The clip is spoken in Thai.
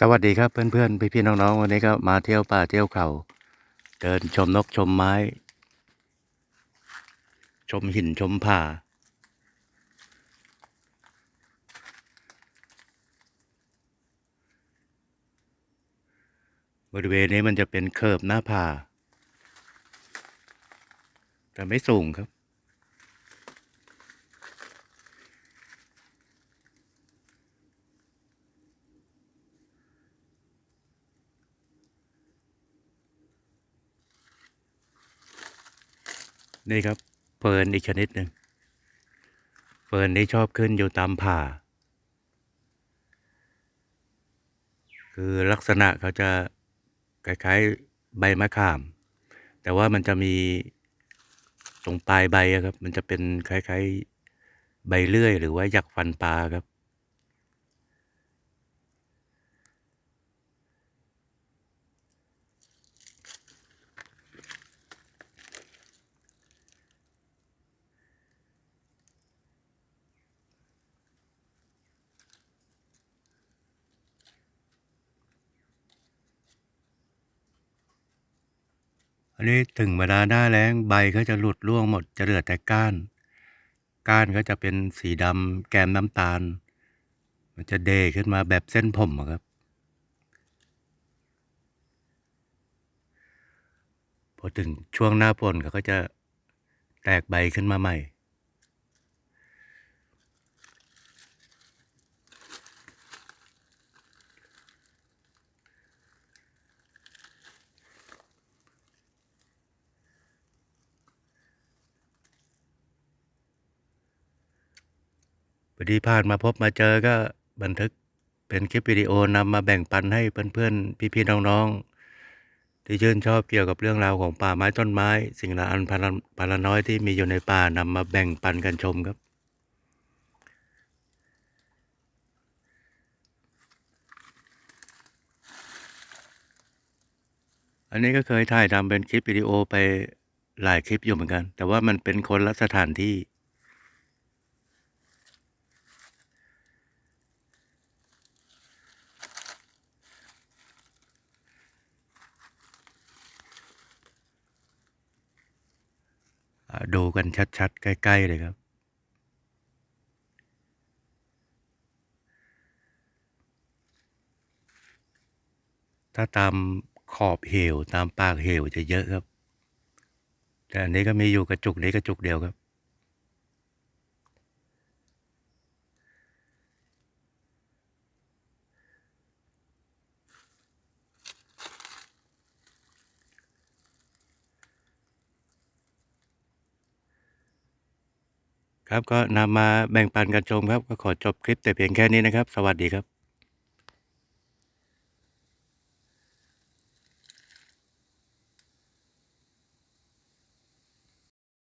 สวัสดีครับเพื่อนๆพี่ๆน้องๆวันนี้ก็มาเที่ยวป่าเที่ยวเขาเดินชมนกชมไม้ ชมหินชมผาบริเวณนี้มันจะเป็นเคิบหน้าผาแต่ไม่สูงครับ นี่ครับเฟิร์นอีกชนิดหนึ่งเฟิร์นที่ชอบขึ้นอยู่ตามผาคือลักษณะเขาจะคล้ายๆใบมะขาม แต่ว่ามันจะมีตรงปลายใบครับ มันจะเป็นคล้ายๆ ใบเลื่อย หรือว่าหยักฟันปลาครับ อันนี้ถึงเวลาหน้าแล้งใบก็จะหลุดร่วงหมดจะเหลือแต่ก้าน ก้านก็จะเป็นสีดำแกมน้ำตาล มันจะเดขึ้นมาแบบเส้นผมครับ พอถึงช่วงหน้าฝนเขาก็จะแตกใบขึ้นมาใหม่ พอดีผ่านมาพบมาเจอก็บันทึกเป็นคลิปวิดีโอนำมาแบ่งปันให้เพื่อนๆ พี่ๆ น้องๆ ที่ชื่นชอบเกี่ยวกับเรื่องราวของป่าไม้ต้นไม้ สิ่งละอันพันละพันละน้อยที่มีอยู่ในป่านำมาแบ่งปันกันชมครับ อันนี้ก็เคยถ่ายทำเป็นคลิปวิดีโอไปหลายคลิปอยู่เหมือนกัน แต่ว่ามันเป็นคนละสถานที่ ดูกันชัดๆ ใกล้ ๆ เลยครับ ถ้าตามขอบเหวตามปากเหวจะเยอะครับ แต่อันนี้ก็มีอยู่กระจุกนี้กระจุกเดียวครับ ครับก็นำมาแบ่งปันกันชมครับ ก็ขอจบคลิปแต่เพียงแค่นี้นะครับ สวัสดีครับ